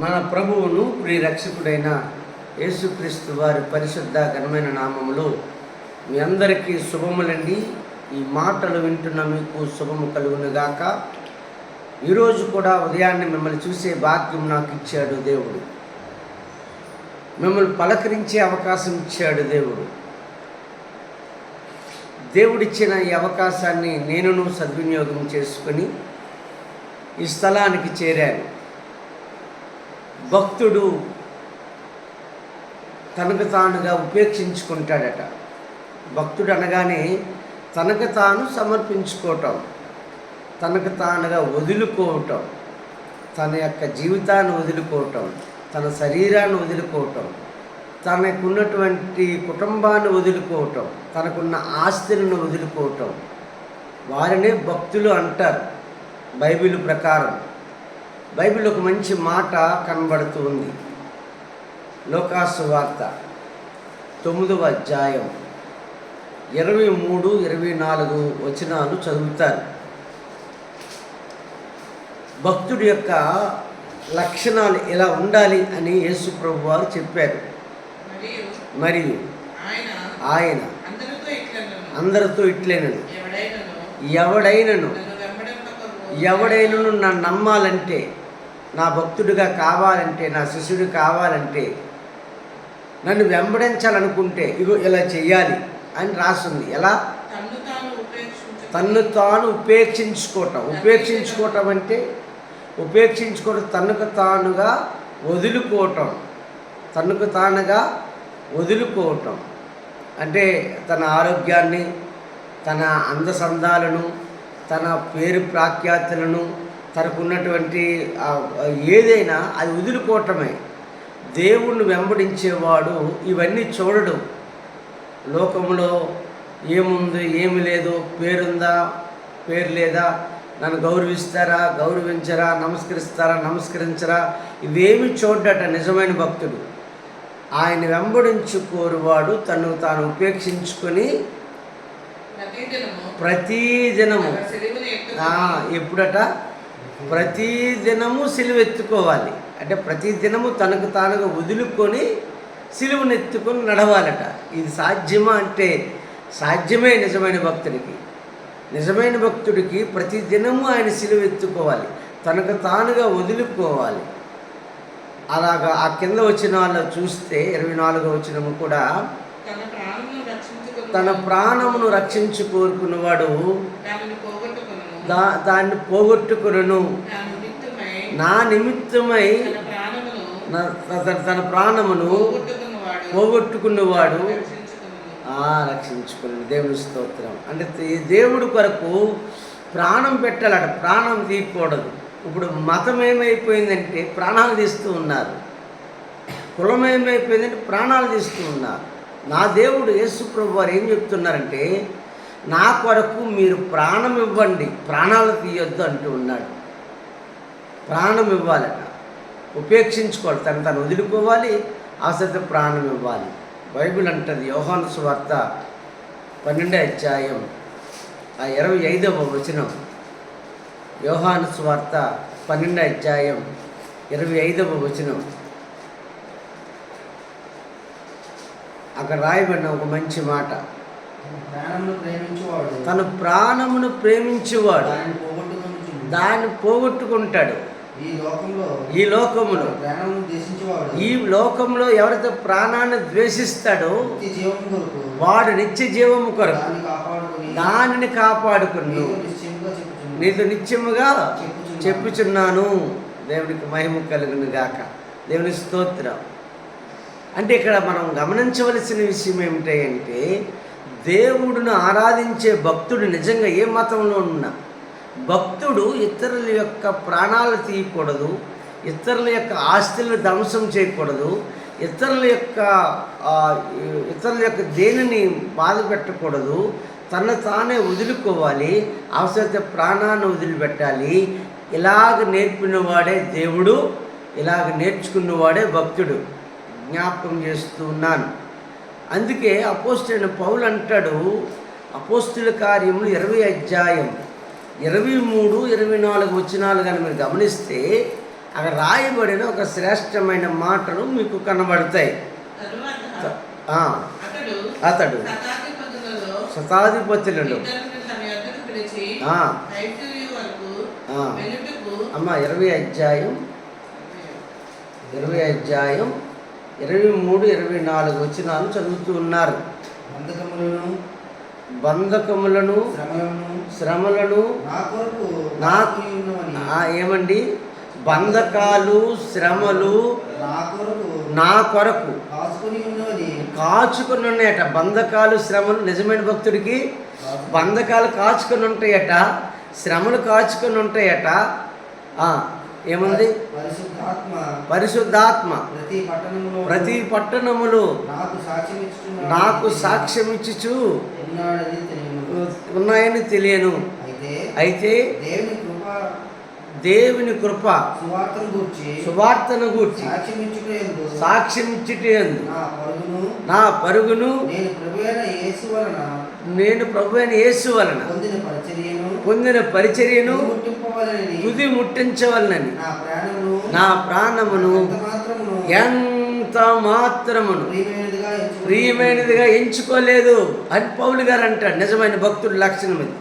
మన ప్రభువును ప్రియరక్షకుడైన యేసుక్రీస్తు వారి పరిశుద్ధ ఘనమైన నామములో మీ అందరికీ శుభములండి. ఈ మాటలు వింటున్న మీకు శుభము కలుగునుగాక. ఈరోజు కూడా ఉదయాన్నే మిమ్మల్ని చూసే భాగ్యం నాకు ఇచ్చాడు దేవుడు. మిమ్మల్ని పలకరించే అవకాశం ఇచ్చాడు దేవుడు. దేవుడిచ్చిన ఈ అవకాశాన్ని నేనును సద్వినియోగం చేసుకొని ఈ స్థలానికి చేరాను. భక్తుడు తనకు తానుగా ఉపేక్షించుకుంటాడట. భక్తుడు అనగానే తనకు తాను సమర్పించుకోవటం తనకు తానుగా వదులుకోవటం తన యొక్క జీవితాన్ని వదులుకోవటం తన శరీరాన్ని వదులుకోవటం తనకున్నటువంటి కుటుంబాన్ని వదులుకోవటం తనకున్న ఆస్తులను వదులుకోవటం. వారినే భక్తులు అంటారు బైబిల్ ప్రకారం. బైబిల్ ఒక మంచి మాట కనబడుతూ ఉంది. లోకాసు వార్త తొమ్మిదవ అధ్యాయం ఇరవై మూడు ఇరవై నాలుగు వచనాలు చదువుతారు. భక్తుడి యొక్క లక్షణాలు ఎలా ఉండాలి అని యేసు ప్రభు వారు చెప్పారు. మరియు ఆయన అందరితో ఇట్లనను. ఎవడైనను? ఎవడైనను నన్ను నమ్మాలంటే నా భక్తుడిగా కావాలంటే నా శిష్యుడు కావాలంటే నన్ను వెంబడించాలనుకుంటే ఇగో ఇలా చెయ్యాలి అని రాస్తుంది. ఎలా? తన్ను తాను ఉపేక్షించుకోవటం. ఉపేక్షించుకోవటం అంటే ఉపేక్షించుకోవటం తనకు తానుగా వదులుకోవటం. తనకు తానుగా వదులుకోవటం. అంటే తన ఆరోగ్యాన్ని తన అందసందాలను తన పేరు ప్రాఖ్యాతులను తనకున్నటువంటి ఆ, ఏదైనా అది వదులుకోవటమే. దేవుణ్ణి వెంబడించేవాడు ఇవన్నీ చూడడు. లోకంలో ఏముంది ఏమి లేదు పేరుందా పేరు లేదా నన్ను గౌరవిస్తారా గౌరవించరా నమస్కరిస్తారా నమస్కరించరా ఇవేమి చూడట నిజమైన భక్తుడు. ఆయన వెంబడించుకోరువాడు తను తాను ఉపేక్షించుకొని తన ఆ, ఎత్తుకొని ఎప్పుడట? ప్రతి దినము సిలువ ఎత్తుకోవాలి అంటే ప్రతి దినము తనకు తానుగా వదులుకొని సిలువను ఎత్తుకొని నడవాలట. ఇది సాధ్యమా అంటే సాధ్యమే నిజమైన భక్తుడికి. నిజమైన భక్తుడికి ప్రతి దినము ఆయన సిలువ ఎత్తుకోవాలి తనకు తానుగా వదులుకోవాలి. అలాగా ఆ కింద వచ్చిన వాళ్ళు చూస్తే ఇరవై నాలుగో వచ్చినము కూడా తన ప్రాణమును రక్షించు కోరుకున్నవాడు దా దాన్ని పోగొట్టుకును. నా నిమిత్తమై తన ప్రాణమును పోగొట్టుకున్నవాడు రక్షించుకును దేవుని స్తోత్రం. అంటే ఈ దేవుడు కొరకు ప్రాణం పెట్టాలట. ప్రాణం తీయకూడదు. ఇప్పుడు మతం ఏమైపోయిందంటే ప్రాణాలు తీస్తూ ఉన్నారు. కులం ఏమైపోయిందంటే ప్రాణాలు తీస్తూ ఉన్నారు. నా దేవుడు యేసు ప్రభు వారు ఏం చెప్తున్నారంటే నా కొరకు మీరు ప్రాణం ఇవ్వండి. ప్రాణాలు తీయొద్దు అంటూ ఉన్నాడు. ప్రాణం ఇవ్వాలట. ఉపేక్షించుకోవాలి. తను తను వదులుకోవాలి. అవసరత ప్రాణం ఇవ్వాలి. బైబిల్ అంటది యోహాను సువార్త పన్నెండే అధ్యాయం ఆ ఇరవై ఐదవ వచనం. యోహాను సువార్త పన్నెండే అధ్యాయం ఇరవై ఐదవ వచనం. అక్కడ రాయబడిన ఒక మంచి మాట. తన ప్రాణమును ప్రేమించేవాడు. దానిని పోగొట్టుకుంటాడు. ఈ లోకంలో ఈ లోకంలో ఎవరైతే ప్రాణాన్ని ద్వేషిస్తాడో వాడు నిత్య జీవము కొరకు దాన్ని కాపాడుకొని దానిని కాపాడుకును. నీతో నిశ్చయముగా చెప్పుచున్నాను. నీతో నిత్యముగా చెప్పుచున్నాను. చెప్పుచున్నాను. దేవునికి మహిమ కలుగును గాక. దేవుని స్తోత్రం. అంటే ఇక్కడ మనం గమనించవలసిన విషయం ఏమిటంటే దేవుడును ఆరాధించే భక్తుడు నిజంగా ఏ మతంలో ఉన్నా భక్తుడు ఇతరుల యొక్క ప్రాణాలు తీయకూడదు ఇతరుల యొక్క ఆస్తులను ధ్వంసం చేయకూడదు ఇతరుల యొక్క ఇతరుల యొక్క దేనిని బాధ పెట్టకూడదు. తన తానే వదులుకోవాలి అవసరత ప్రాణాన్ని వదిలిపెట్టాలి. ఇలాగ నేర్పినవాడే దేవుడు ఇలాగ నేర్చుకున్నవాడే భక్తుడు. జ్ఞాపకం చేస్తూ ఉన్నాను. అందుకే అపోస్తులైన పౌలు అంటాడు అపోస్తుల కార్యములు ఇరవై అధ్యాయం ఇరవై మూడు ఇరవై నాలుగు వచనాలు కానీ మీరు గమనిస్తే అక్కడ రాయబడిన ఒక శ్రేష్టమైన మాటలు మీకు కనబడతాయి. అతడు శతాధిపతులలో అమ్మ ఇరవై అధ్యాయం. ఇరవై అధ్యాయం. ఇరవై మూడు ఇరవై నాలుగు వచ్చినాలు చదువుతూ ఉన్నారు. బంధకములను బంధకములను శ్రమలను శ్రమలను నా కొరకు నా- కాచుకొని ఉన్నవని ఆ, ఏమండి? బంధకాలు శ్రమలు నా కొరకు కాచుకొని ఉన్నాయట బంధకాలు శ్రమలు నిజమైన భక్తుడికి బంధకాలు కాచుకొని ఉంటాయట శ్రమలు కాచుకొని ఉంటాయట ఏముంది? పరిశుద్ధాత్మ. పరిశుద్ధాత్మ. ప్రతి పట్టణములు నాకు సాక్ష్యం ఇచ్చుచు ఉన్నాయని తెలియను. అయితే దేవుని కృప దేవుని కృప సువార్తను గూర్చి సాక్ష్యం నా పరుగును నేను ప్రభువైన యేసు వలన నేను ప్రభు అయిన యేసు వలన పొందిన పొందిన పరిచర్యను తుది ముట్టించవలనని. నా ప్రాణమును నా ప్రాణమును ఎంత మాత్రమును ప్రియమైనదిగా ఎంచుకోలేదు అని పౌలు గారు అంటాడు నిజమైన భక్తుడి లక్షణం ఇది.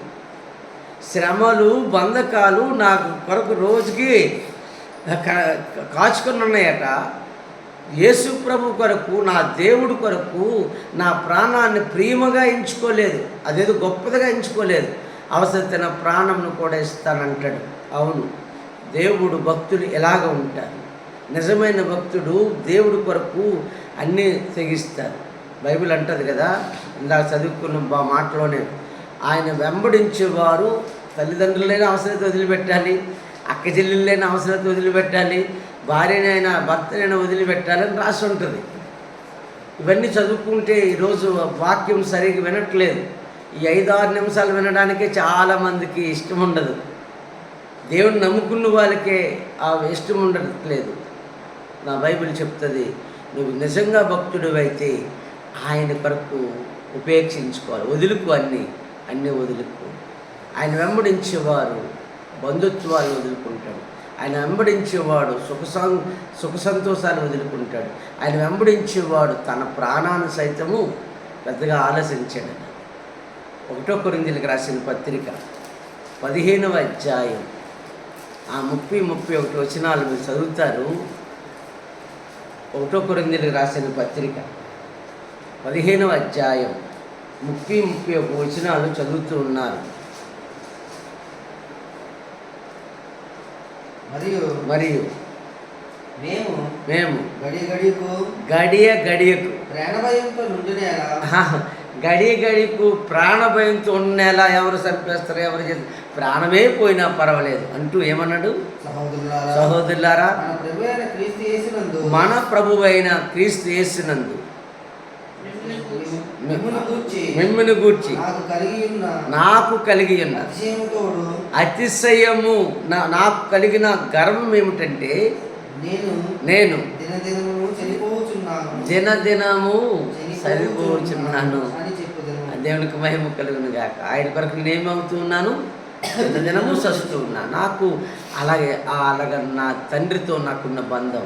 శ్రమలు బంధకాలు నాకు కొరకు రోజుకి కాచుకొని ఉన్నాయట యేసు ప్రభు కొరకు నా దేవుడు కొరకు నా ప్రాణాన్ని ప్రియముగా ఎంచుకోలేదు. అదేదో గొప్పదిగా ఎంచుకోలేదు. అవసరమైన ప్రాణంను కూడా ఇస్తానంటాడు. అవును దేవుడు భక్తులు ఎలాగ ఉంటారు. నిజమైన భక్తుడు దేవుడి కొరకు అన్నీ తెగిస్తారు. బైబిల్ అంటది కదా ఇందాక చదువుకున్న బా మాటలోనే ఆయన వెంబడించేవారు తల్లిదండ్రులైన అవసరత వదిలిపెట్టాలి అక్క చెల్లెళ్ళైన అవసరత వదిలిపెట్టాలి భార్యనైనా భర్తనైనా వదిలిపెట్టాలని రాసి ఉంటుంది ఇవన్నీ చదువుకుంటే ఈరోజు వాక్యం సరిగ్గా వినట్లేదు. ఈ ఐదు ఆరు నిమిషాలు వినడానికి చాలామందికి ఇష్టం ఉండదు. దేవుని నమ్ముకున్న వాళ్ళకే ఆ ఇష్టం ఉండట్లేదు. నా బైబిల్ చెప్తుంది నువ్వు నిజంగా భక్తుడు అయితే ఆయన కొరకు ఉపేక్షించుకోవాలి. వదులుకు అన్నీ అన్నీ వదులుకో. ఆయన వెంబడించేవారు బంధుత్వాలు వదులుకుంటాడు. ఆయన వెంబడించేవాడు సుఖ సుఖ సంతోషాలు వదులుకుంటాడు. ఆయన వెంబడించేవాడు తన ప్రాణాన్ని సైతము పెద్దగా ఆలోచించాడు ఒకటో కొరిందులకు రాసిన పత్రిక పదిహేనవ అధ్యాయం. ఆ ముప్పై ముప్పై ఒకటి వచనాలు మీరు చదువుతారు. ఒకటో కొరిందులకు రాసిన పత్రిక పదిహేనవ అధ్యాయం ముప్పై ముప్పై ఒక వచనాలు చదువుతూ ఉన్నారు. మరియు మరియు మేము మేము గడి గడికు గడియ గడియకు ప్రాణభయంతో నుండినేలా ఆహా, గడియ గడియకు ప్రాణభయంతో ఉండేలా ఎవరు చంపేస్తారు ఎవరు చేస్తారు? ప్రాణమే పోయినా పర్వాలేదు. అంటూ ఏమన్నాడు? సహోదరులారా మన ప్రభు అయిన క్రీస్తు గూర్చి మిమ్మల్ని గూర్చి నాకు కలిగి ఉన్న అతిశయము నాకు కలిగిన గర్వం ఏమిటంటే నేను నేను దినదినము చనిపోవచ్చున్నాను దినదినము చెప్పుదను దేవునికి మహిమ కలుగును గాక. ఆయన కొరకు నేనేమవుతూ ఉన్నాను? దినము సస్తూ ఉన్నా. నాకు అలాగే అలాగే అలాగ నా తండ్రితో నాకున్న బంధం.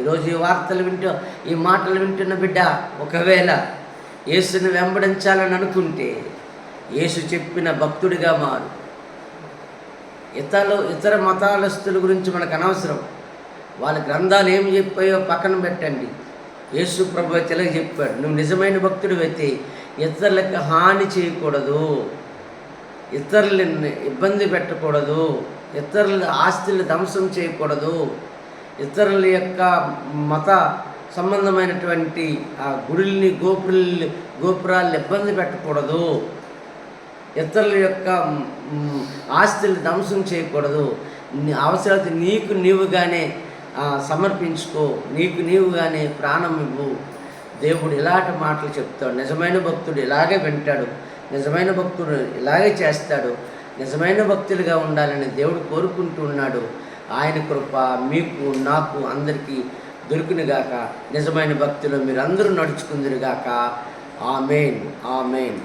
ఈరోజు ఈ వార్తలు వింటూ ఈ మాటలు వింటున్న బిడ్డ ఒకవేళ యేసుని వెంబడించాలని అనుకుంటే యేసు చెప్పిన భక్తుడిగా మారు. ఇతరులు ఇతర మతాలస్తుల గురించి మనకు అనవసరం. వాళ్ళ గ్రంథాలు ఏమి చెప్పాయో పక్కన పెట్టండి. యేసు ప్రభు తెలియజెప్పాడు చెప్పాడు. నువ్వు నిజమైన భక్తుడు అయితే ఇతరులకు హాని చేయకూడదు. ఇతరులని ఇబ్బంది పెట్టకూడదు. ఇతరుల ఆస్తులు ధ్వంసం చేయకూడదు. ఇతరుల యొక్క మత సంబంధమైనటువంటి ఆ గుడుల్ని గోపురుల్ని గోపురాలను ఇబ్బంది పెట్టకూడదు. ఇతరుల యొక్క ఆస్తులు ధ్వంసం చేయకూడదు. నీ అవసరత నీకు నీవుగానే సమర్పించుకో. నీకు నీవుగానే ప్రాణం ఇవ్వు. దేవుడు ఇలాంటి మాటలు చెప్తాడు. నిజమైన భక్తుడు ఇలాగే వింటాడు. నిజమైన భక్తుడు ఇలాగే చేస్తాడు. నిజమైన భక్తులుగా ఉండాలని దేవుడు కోరుకుంటూ ఉన్నాడు. ఆయన కృప మీకు నాకు అందరికీ దొరికినగాక నిజమైన భక్తులు మీరందరూ నడుచుకుందిరుగాక ఆమెన్. ఆమెన్.